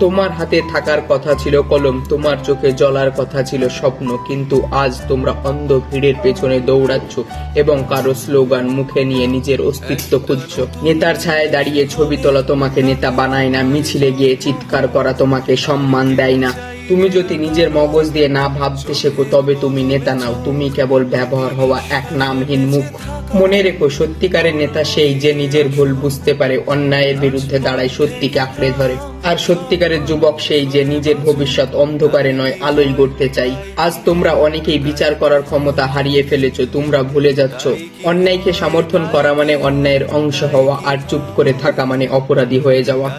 তোমার হাতে থাকার কথা ছিল কলম, তোমার চোখে জ্বলার কথা ছিল স্বপ্ন, কিন্তু আজ তোমরা অন্ধ ভিড়ের পেছনে দৌড়াচ্ছ এবং কারও স্লোগান মুখে নিয়ে নিজের অস্তিত্ব খুঁজছ। নেতার ছায় দাঁড়িয়ে ছবি তোলা তোমাকে নেতা বানায় না, মিছিলে গিয়ে চিৎকার করা তোমাকে সম্মান দেয় না। তুমি যদি নিজের মগজ দিয়ে না ভাবতে শেখো, তবে তুমি নেতা নাও। তুমি কেবল ব্যবহার হওয়া এক নামহীন মুখ। মনে রেখো, সত্যিকারের নেতা সেই যে নিজের ভুল বুঝতে পারে, অন্যায়ের বিরুদ্ধে দাঁড়ায়, সত্যিকে আঁকড়ে ধরে। আর সত্যিকারের যুবক সেই যে নিজের ভবিষ্যৎ অন্ধকারে নয়, আলোয় গড়তে চাই। আজ তোমরা অনেকেই বিচার করার ক্ষমতা হারিয়ে ফেলেছ, তোমরা ভুলে যাচ্ছ। অন্যায়কে সমর্থন করা মানে অন্যায়ের অংশ হওয়া, আর চুপ করে থাকা মানে অপরাধী হয়ে যাওয়া।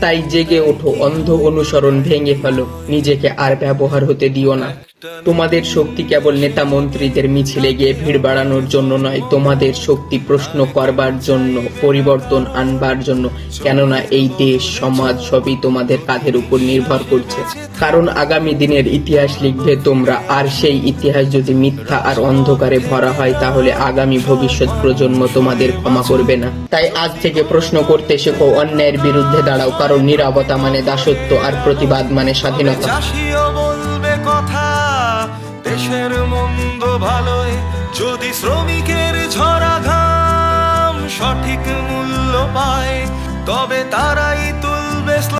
তাই জেগে ওঠো অন্ধ অনুসরণ ভেঙে ফেলো। নিজেকে আর ব্যবহার হতে দিও না। তোমাদের শক্তি কেবল নেতা মন্ত্রীদের মিছিলে গিয়ে ভিড় বাড়ানোর জন্য নয়, তোমাদের শক্তি প্রশ্ন করবার জন্য, পরিবর্তন আনবার জন্য। কেননা এই দেশ, সমাজ সবই তোমাদের কাঁধের উপর নির্ভর করছে। কারণ আগামী দিনের ইতিহাস লিখবে তোমরা, আর সেই ইতিহাস যদি মিথ্যা আর অন্ধকারে ভরা হয়, তাহলে আগামী ভবিষ্যৎ প্রজন্ম তোমাদের ক্ষমা করবে না। তাই আজ থেকে প্রশ্ন করতে শেখো, অন্যায়ের বিরুদ্ধে দাঁড়াও, কারণ নিরাপত্তা মানে দাসত্ব আর প্রতিবাদ মানে স্বাধীনতা। কথা। মন্দ ভালোয় যদি শ্রমিকের ঝরা ঘাম সঠিক মূল্য পায় তবে তুলবে